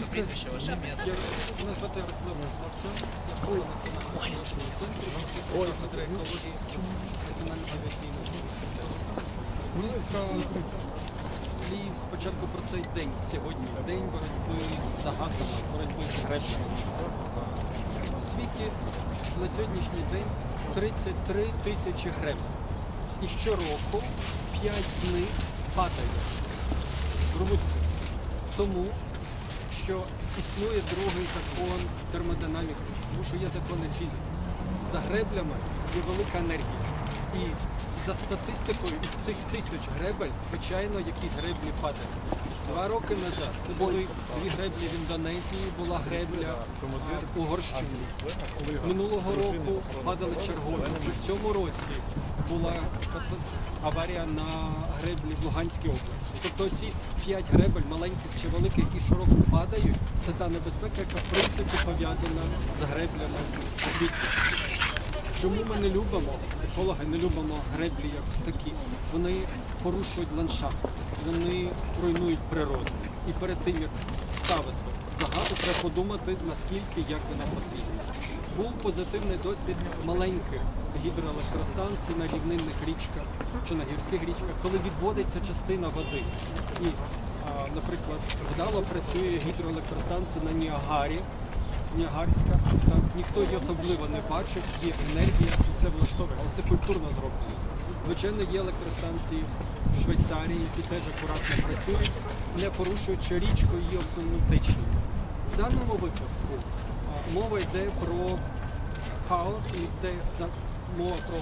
прізвище ваше ім'я. Мене звати Ярослав Артем, я голова Національного научного центру кафедри екології Національного авіаційного університету. Кілька слів спочатку про цей день сьогодні. День боротьби з загадками, боротьби з греблями. В світі на сьогоднішній день 33 тисячі греблів. І щороку 5 з них падають, рвуться. Тому що існує другий закон термодинаміки, тому що є закони фізики. За греблями є велика енергія. І за статистикою із тих тисяч гребель, звичайно, якісь греблі падають. Два роки назад це були дві греблі в Індонезії, була гребля а, в Угорщині. Минулого року падали чергові. В цьому році була аварія на греблі в Луганській області. Тобто ці п'ять гребель, маленьких чи великих, які щороку падають, це та небезпека, яка в принципі пов'язана з греблями. Чому ми не любимо, екологи не любимо греблі як такі? Вони порушують ландшафт, вони руйнують природу. І перед тим, як ставити загадку, треба подумати, наскільки як вона потрібна. Був позитивний досвід маленьких гідроелектростанцій на рівнинних річках чи на гірських річках, коли відводиться частина води. І, наприклад, вдало працює гідроелектростанція на Ніагарі, Ніагарська. Так, ніхто її особливо не бачив, є енергія, і це влаштовує, але це культурно зроблено. Звичайно, є електростанції в Швейцарії, які теж акуратно працюють, не порушуючи річку її основну течію. В даному випадку мова йде про хаос і йде за мова про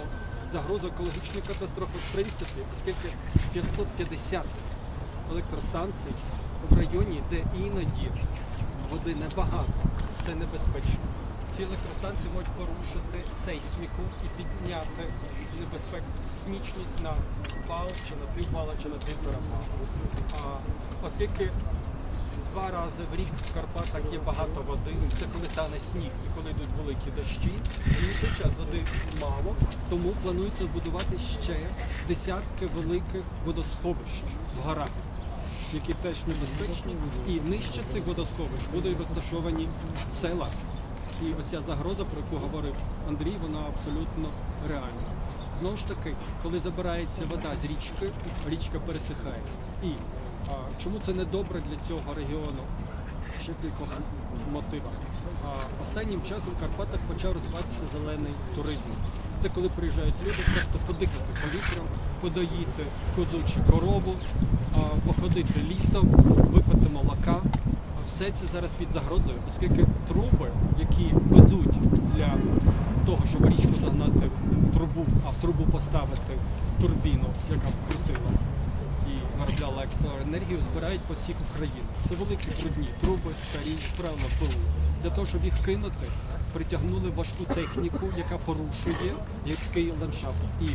загрозу екологічної катастрофи в принципі, оскільки 550 електростанцій в районі, де іноді води небагато, це небезпечно. Ці електростанції можуть порушити сейсміку і підняти небезпеку сейсмічність на бал, чи на півбала, чи на півтора бала. Оскільки два рази в рік в Карпатах є багато води, це коли тане сніг і коли йдуть великі дощі, в інший час води мало, тому планується збудувати ще десятки великих водосховищ в горах які теж небезпечні, і нижче цих водосховищ будуть розташовані села. І оця загроза, про яку говорив Андрій, вона абсолютно реальна. Знову ж таки, коли забирається вода з річки, річка пересихає. І чому це не добре для цього регіону? Ще в кількох мотивах. Останнім часом в Карпатах почав розвиватися зелений туризм. Це коли приїжджають люди просто подихати повітрям, подоїти козу чи корову, походити лісом, випити молока. Все це зараз під загрозою, оскільки труби, які везуть для того, щоб річку загнати в трубу, а в трубу поставити турбіну, яка б крутила і виробляла електроенергію, збирають по всіх Україні. Це великі брудні труби, старі, як правило, БУ. Для того, щоб їх кинути, притягнули важку техніку, яка порушує гірський ландшафт. І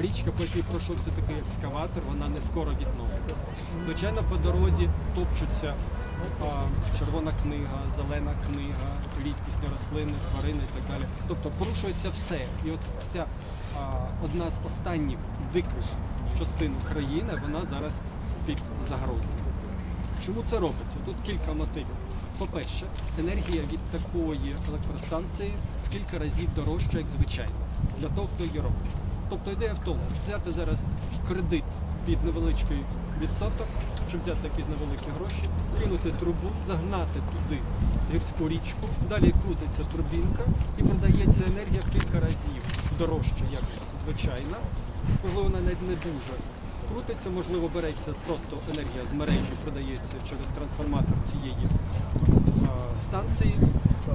річка, по якій пройшовся такий екскаватор, вона не скоро відновиться. Звичайно, по дорозі топчуться червона книга, зелена книга, рідкісні рослини, тварини і так далі. Тобто порушується все. І от ця одна з останніх диких частин України, вона зараз під загрозою. Чому це робиться? Тут кілька мотивів. По-перше, енергія від такої електростанції в кілька разів дорожча, як звичайно, для того, хто її робить. Тобто ідея в тому, взяти зараз кредит під невеличкий відсоток, щоб взяти якісь невеликі гроші, кинути трубу, загнати туди гірську річку, далі крутиться турбінка і продається енергія в кілька разів дорожче, як звичайна. Вона навіть не дуже крутиться, можливо, береться просто енергія з мережі, продається через трансформатор цієї станції.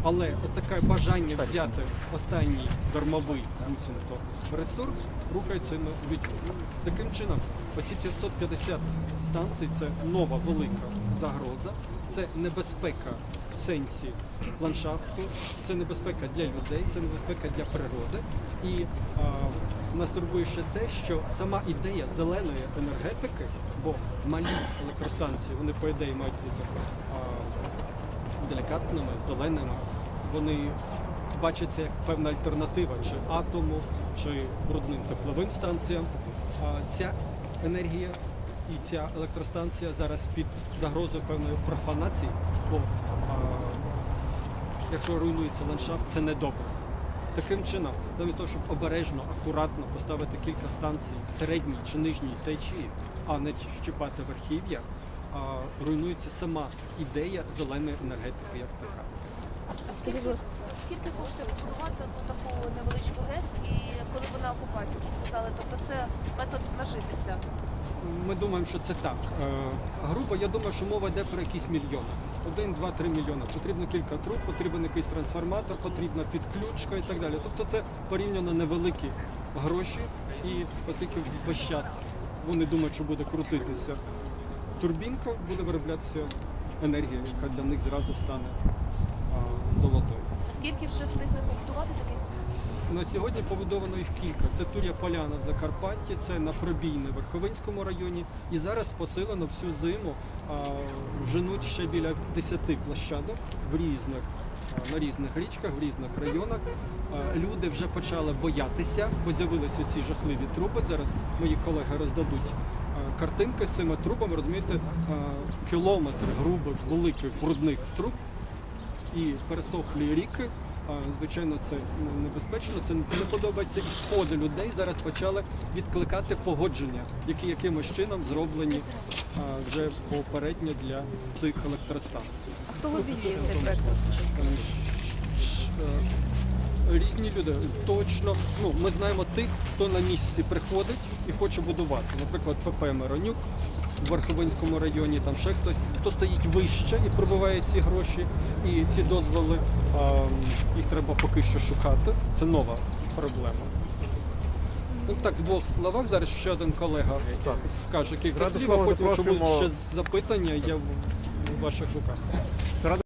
Але таке бажання взяти останній дармовий буцімто ресурс рухається на відьму. Таким чином, оці 550 станцій це нова велика загроза, це небезпека в сенсі ландшафту, це небезпека для людей, це небезпека для природи. І а, нас турбує ще те, що сама ідея зеленої енергетики, бо малі електростанції, вони по ідеї мають бути а, делікатними, зеленими. Вони бачаться як певна альтернатива чи атому, чи брудним тепловим станціям. Ця енергія І ця електростанція зараз під загрозою певної профанації, бо якщо руйнується ландшафт, це не добре. Таким чином, замість того, щоб обережно, акуратно поставити кілька станцій в середній чи нижній течії, а не чіпати верхів'я, руйнується сама ідея зеленої енергетики як така. А скільки, скільки коштує побудувати ну, таку невеличку ГЕС і коли вона окупації? Ви сказали, тобто це метод нажитися. Ми думаємо, що це так. Е, грубо, я думаю, що мова йде про якісь мільйони. Один, два, три мільйони. Потрібно кілька труб, потрібен якийсь трансформатор, потрібна підключка і так далі. Тобто це порівняно невеликі гроші, і оскільки весь час вони думають, що буде крутитися турбінка, буде вироблятися енергія, яка для них зразу стане а, золотою. Скільки вже встигли побудувати таких? На сьогодні побудовано їх кілька. Це Тур'я Поляна в Закарпатті, це на Пробійне в Верховинському районі. І зараз посилено всю зиму а, женуть ще біля 10 площадок в різних, на різних річках, в різних районах. Люди вже почали боятися, бо з'явилися ці жахливі труби. Зараз мої колеги роздадуть а, картинки з цими трубами. Розумієте, кілометр грубих, великих брудних труб і пересохлі ріки. Звичайно, це небезпечно, це не подобається. І сходи людей зараз почали відкликати погодження, які якимось чином зроблені вже попередньо для цих електростанцій. А хто лобіює цей проект? Різні люди. Точно, ну ми знаємо тих, хто на місці приходить і хоче будувати. Наприклад, ПП Миронюк в Верховинському районі, там ще хтось, хто стоїть вище і пробиває ці гроші, і ці дозволи, їх треба поки що шукати. Це нова проблема. Ну так, в двох словах зараз ще один колега Так. скаже кілька слів, а потім, якщо будуть ще запитання, я в ваших руках.